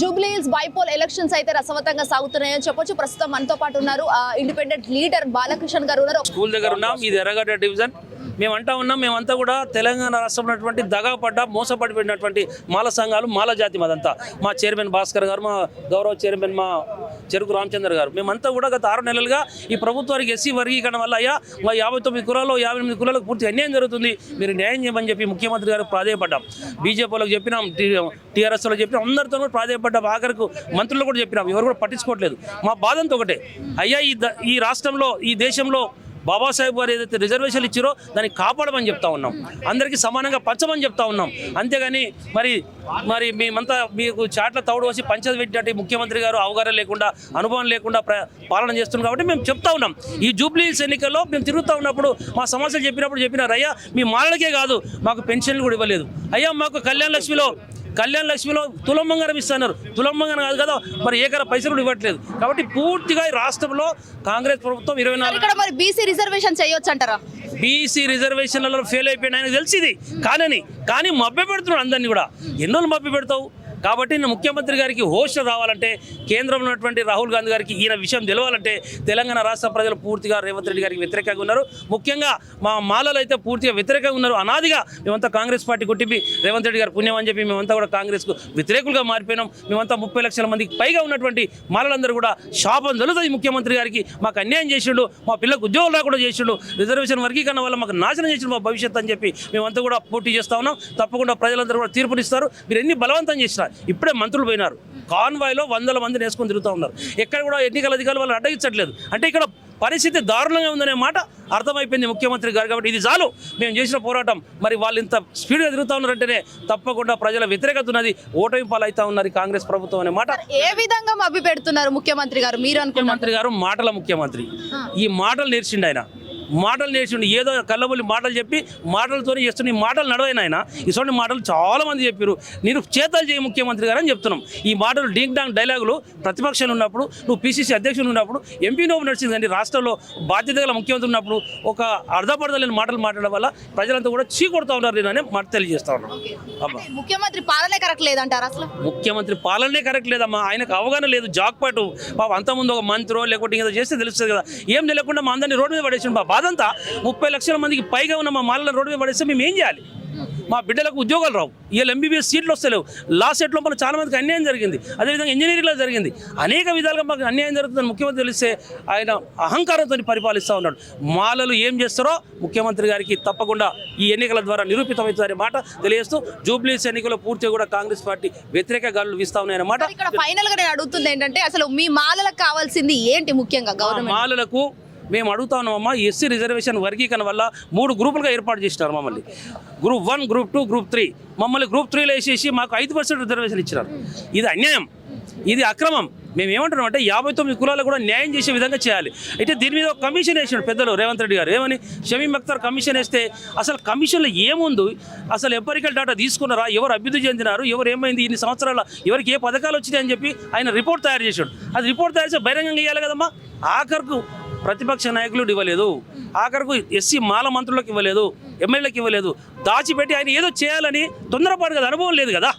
Jubilee Hills bypoll elections అయితే రసవతంగా సాగుతున్నాయని చెప్పొచ్చు. ప్రస్తుతం మనతో పాటు ఉన్నారు ఇండిపెండెంట్ లీడర్ బాలకృష్ణ గారు ఉన్నారు. స్కూల్ దగ్గర ఉన్నాం ఇది ఎర్రగడ్డ డివిజన్. మేము అంటా ఉన్నాం మేమంతా కూడా తెలంగాణ రాష్ట్రంలో ఉన్నటువంటి దగాపడ్డ మోసపడిపోయినటువంటి మాల సంఘాలు మాల జాతి మాదంతా. మా చైర్మన్ భాస్కర్ గారు మా గౌరవ చైర్మన్ మా చెరుకు రామచంద్ర గారు. మేమంతా కూడా గత ఆరు నెలలుగా ఈ ప్రభుత్వానికి ఎస్సీ వర్గీకరణ వల్ల అయ్యా మా యాభై తొమ్మిది కులాల్లో యాభై ఎనిమిది కులాలకు పూర్తి అన్యాయం జరుగుతుంది. మీరు న్యాయం చేయమని చెప్పి ముఖ్యమంత్రి గారు ప్రాధాయపడ్డాం. బీజేపీలకు చెప్పినాం టీఆర్ఎస్లో చెప్పినాం అందరితో కూడా ప్రాధాయపడ్డాం. ఆఖరికి మంత్రులు కూడా చెప్పినాం ఎవరు కూడా పట్టించుకోవట్లేదు. మా బాధంతో ఒకటే. అయ్యా ఈ ఈ రాష్ట్రంలో ఈ దేశంలో బాబాసాహెబ్ గారు ఏదైతే రిజర్వేషన్లు ఇచ్చారో దాన్ని కాపాడమని చెప్తా ఉన్నాం. అందరికీ సమానంగా పంచమని చెప్తా ఉన్నాం. అంతేగాని మరి మరి మేమంతా మీకు చాట్ల తౌడు వచ్చి పంచది పెట్టినట్టు ముఖ్యమంత్రి గారు అవగాహన లేకుండా అనుభవం లేకుండా పాలన చేస్తున్నాం కాబట్టి మేము చెప్తా ఉన్నాం. ఈ జూబ్లీస్ ఎన్నికల్లో మేము తిరుగుతూ ఉన్నప్పుడు మా సమస్యలు చెప్పినప్పుడు చెప్పినారు అయ్యా మీ మాలలకే కాదు మాకు పెన్షన్లు కూడా ఇవ్వలేదు. అయ్యా మాకు కళ్యాణ లక్ష్మిలో కళ్యాణ లక్ష్మిలో తులం బంగారం ఇస్తున్నారు. తులం బంగారం కాదు కదా మరి ఏకర పైసలు కూడా ఇవ్వట్లేదు. కాబట్టి పూర్తిగా ఈ రాష్ట్రంలో కాంగ్రెస్ ప్రభుత్వం ఇరవై నాలుగు మరి బీసీ రిజర్వేషన్ చేయొచ్చు అంటారా? బీసీ రిజర్వేషన్లలో ఫెయిల్ అయిపోయిన ఆయనకు తెలిసింది. కానీ కానీ మభ్య పెడుతున్నాడు అందరినీ కూడా. ఎన్నో మభ్య పెడతావు కాబట్టి ముఖ్యమంత్రి గారికి హోస్ట్ రావాలంటే కేంద్రంలో ఉన్నటువంటి రాహుల్ గాంధీ గారికి ఈయన విషయం తెలియాలంటే తెలంగాణ రాష్ట్ర ప్రజలు పూర్తిగా రేవంత్ రెడ్డి గారికి వ్యతిరేకంగా ఉన్నారు. ముఖ్యంగా మా మాలలు అయితే పూర్తిగా వ్యతిరేకంగా ఉన్నారు. అనాదిగా మేమంతా కాంగ్రెస్ పార్టీ కొట్టిపి రేవంత్ రెడ్డి గారు పుణ్యం అని చెప్పి మేమంతా కూడా కాంగ్రెస్కు వ్యతిరేకులుగా మారిపోయినాం. మేమంతా ముప్పై లక్షల మందికి పైగా ఉన్నటువంటి మాలలందరూ కూడా శాపం జరుగుతుంది. ముఖ్యమంత్రి గారికి మాకు అన్యాయం చేసిండు మా పిల్లలకు ఉద్యోగాలు రాకుండా చేసిండు రిజర్వేషన్ వర్గీకరణ వల్ల మాకు నాశనం చేసిండు మా భవిష్యత్తు అని చెప్పి మేమంతా కూడా పోటీ చేస్తా ఉన్నాం. తప్పకుండా ప్రజలందరూ కూడా తీర్పునిస్తారు. మీరు ఎన్ని బలవంతం చేసినా ఇప్పుడే మంత్రులు పోయినారు. కాన్వాయ్లో వందల మందిని వేసుకొని తిరుగుతూ ఉన్నారు. ఎక్కడ కూడా ఎన్నికల అధికారులు వాళ్ళు అడ్డగించట్లేదు. అంటే ఇక్కడ పరిస్థితి దారుణంగా ఉందనే మాట అర్థమైపోయింది ముఖ్యమంత్రి గారు కాబట్టి ఇది చాలు. మేము చేసిన పోరాటం. మరి వాళ్ళు ఇంత స్పీడ్గా తిరుగుతూ ఉన్నారంటేనే తప్పకుండా ప్రజల వ్యతిరేకత ఉన్నది. ఓటమి పాలవుతా ఉన్నారు కాంగ్రెస్ ప్రభుత్వం అనే మాట. ఏ విధంగా మభ్య పెడుతున్నారు ముఖ్యమంత్రి గారు? మీరు ముఖ్యమంత్రి గారు మాటల ముఖ్యమంత్రి. ఈ మాటలు నేర్చిండు ఆయన. మాటలు నేర్చిండు. ఏదో కళ్ళబొల్లి మాటలు చెప్పి మాటలతోనే చేస్తున్న ఈ మాటలు నడవైన ఆయన ఇటువంటి మాటలు చాలా మంది చెప్పారు నేను చేతలు చేయ ముఖ్యమంత్రి గారు అని చెప్తున్నాం. ఈ మాటలు డింగ్ డాంగ్ డైలాగులు ప్రతిపక్షాలు ఉన్నప్పుడు నువ్వు పిసిసి అధ్యక్షులు ఉన్నప్పుడు ఎంపీ నోపు నడిచిందండి. రాష్ట్రంలో బాధ్యత గల ముఖ్యమంత్రి ఉన్నప్పుడు ఒక అర్ధపడదలేని మాటలు మాట్లాడడం వల్ల ప్రజలంతా కూడా చీ కొడతా ఉన్నారు నేను అనే మాట తెలియజేస్తా ఉన్నాను. ముఖ్యమంత్రి పాలనే కరెక్ట్ లేదంటారా అసలు? ముఖ్యమంత్రి పాలనే కరెక్ట్ లేదమ్మా. ఆయనకు అవగాహన లేదు. జాక్పాటు పాప అంతకుముందు ఒక మంత్రో లేకుంటే ఏదో చేస్తే తెలుస్తుంది కదా. ఏం తెలియకుండా మా అందరినీ రోడ్డు మీద పడేసి బాధంతా ముప్పై లక్షల మందికి పైగా ఉన్న మా మాలలో రోడ్డు మీద పడేస్తే మేము ఏం చేయాలి? మా బిడ్డలకు ఉద్యోగాలు రావు. వీళ్ళు ఎంబీబీఎస్ సీట్లు వస్తలేవు. లా సెట్లో మన చాలా మందికి అన్యాయం జరిగింది. అదేవిధంగా ఇంజనీరింగ్లో జరిగింది. అనేక విధాలుగా మాకు అన్యాయం జరుగుతుందని ముఖ్యమంత్రి తెలిస్తే ఆయన అహంకారంతో పరిపాలిస్తూ ఉన్నాడు. మాలలు ఏం చేస్తారో ముఖ్యమంత్రి గారికి తప్పకుండా ఈ ఎన్నికల ద్వారా నిరూపితమవుతుందనే మాట తెలియజేస్తూ జూబ్లీస్ ఎన్నికల్లో పూర్తిగా కూడా కాంగ్రెస్ పార్టీ వ్యతిరేక గాలులు వీస్తా ఉన్నాయన్న మాట ఇక్కడ ఫైనల్గా నేను అడుగుతుంది ఏంటంటే అసలు మీ మాలలకు కావాల్సింది ఏంటి ముఖ్యంగా మాలలకు మేము అడుగుతా ఉన్నామమ్మా ఎస్సీ రిజర్వేషన్ వర్గీకరణ వల్ల మూడు గ్రూపులుగా ఏర్పాటు చేసినారు మమ్మల్ని. Group one group two group three మమ్మల్ని గ్రూప్ త్రీలో వేసేసి మాకు ఐదు పర్సెంట్ రిజర్వేషన్ ఇచ్చినారు. ఇది అన్యాయం. ఇది అక్రమం. మేము ఏమంటున్నాం అంటే యాభై తొమ్మిది కులాలు కూడా న్యాయం చేసే విధంగా చేయాలి. అయితే దీని మీద ఒక కమిషన్ వేసినాడు పెద్దలు రేవంత్ రెడ్డి గారు. ఏమని? షమీం అఖ్తర్ కమిషన్ వేస్తే అసలు కమిషన్లో ఏముంది? అసలు ఎంపరికల్ డేటా తీసుకున్నారా? ఎవరు అభివృద్ధి చెందినారు? ఎవరు ఏమైంది? ఇన్ని సంవత్సరాల ఎవరికి ఏ పథకాలు వచ్చినాయి అని చెప్పి ఆయన రిపోర్ట్ తయారు చేశాడు. అది రిపోర్ట్ తయారు చేసి బహిరంగంగా ఇవ్వాలి కదమ్మా. ఆఖరుకు ప్రతిపక్ష నాయకులు ఇవ్వలేదు. ఆఖరకు ఎస్సీ మాల మంత్రులకు ఇవ్వలేదు ఎమ్మెల్యేలకు ఇవ్వలేదు. దాచిపెట్టి ఆయన ఏదో చేయాలని తొందరపాటు కదా అనుభవం లేదు కదా?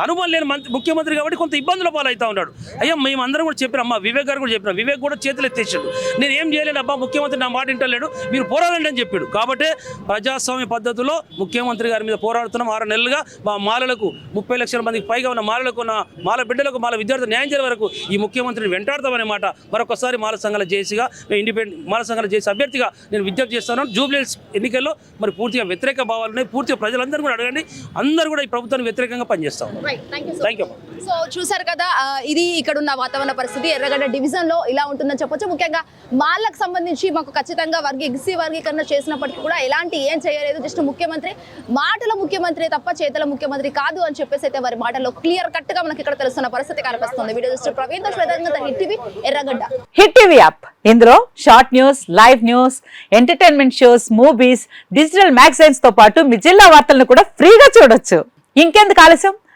అనుభవం లేని మంత్రి ముఖ్యమంత్రి కాబట్టి కొంత ఇబ్బందుల పాలవుతా ఉన్నాడు. అయ్యా మేము కూడా చెప్పినాం. అమ్మా వివేక్ గారు కూడా చెప్పిన. వివేక్ కూడా చేతులు ఎత్తేసాడు. నేను ఏం చేయలేను. అబ్బా ముఖ్యమంత్రి నా మాట వింటలేడు. మీరు పోరాడండి అని చెప్పాడు. కాబట్టి ప్రజాస్వామ్య పద్ధతిలో ముఖ్యమంత్రి గారి మీద పోరాడుతున్నాం. ఆరు నెలలుగా మా మాలలకు ముప్పై లక్షల మందికి పైగా ఉన్న మాలలకు ఉన్న మాల బిడ్డలకు మాల విద్యార్థులు న్యాయం చేయడం వరకు ఈ ముఖ్యమంత్రిని వెంటాడతామనే మాట మరొకసారి మాల సంఘాల జేసీగా మేము ఇండిపెండెంట్ మాల సంఘాల జేసీ అభ్యర్థిగా నేను విజ్ఞప్తి చేస్తాను. జూబ్లీస్ ఎన్నికల్లో మరి పూర్తిగా వ్యతిరేక భావాలు ఉన్నాయి. పూర్తిగా ప్రజలందరూ కూడా అడగండి. అందరూ కూడా ఈ ప్రభుత్వానికి వ్యతిరేకంగా పనిచేస్తాం థ్యాంక్ యూ సో చూసారు కదా ఇది ఇక్కడ ఉన్న వాతావరణ పరిస్థితి. ఎర్రగడ్డ డివిజన్లో ఇలా ఉంటుందని చెప్పొచ్చు. ముఖ్యంగా మాలకు సంబంధించి మాకు ఖచ్చితంగా వర్గీ ఎగ్సీ వర్గీకరణ చేసినప్పటికీ కూడా ఎలాంటి ఏం చేయలేదు. జస్ట్ ముఖ్యమంత్రి మాటల ముఖ్యమంత్రి తప్ప చేతల ముఖ్యమంత్రి కాదు అని చెప్పేసి అయితే వారి మాటల్లో క్లియర్ కట్గా మనకి ఇక్కడ తెలుస్తున్న పరిస్థితి కనిపిస్తుంది. Video just Praveen శ్వేతంగా hit TV Erragadda. Hit TV app. ఇందులో short news live news entertainment shows movies digital మ్యాగజైన్స్తో పాటు మీ జిల్లా వార్తలను కూడా ఫ్రీగా చూడొచ్చు. ఇంకెందుకు ఆలస్యం?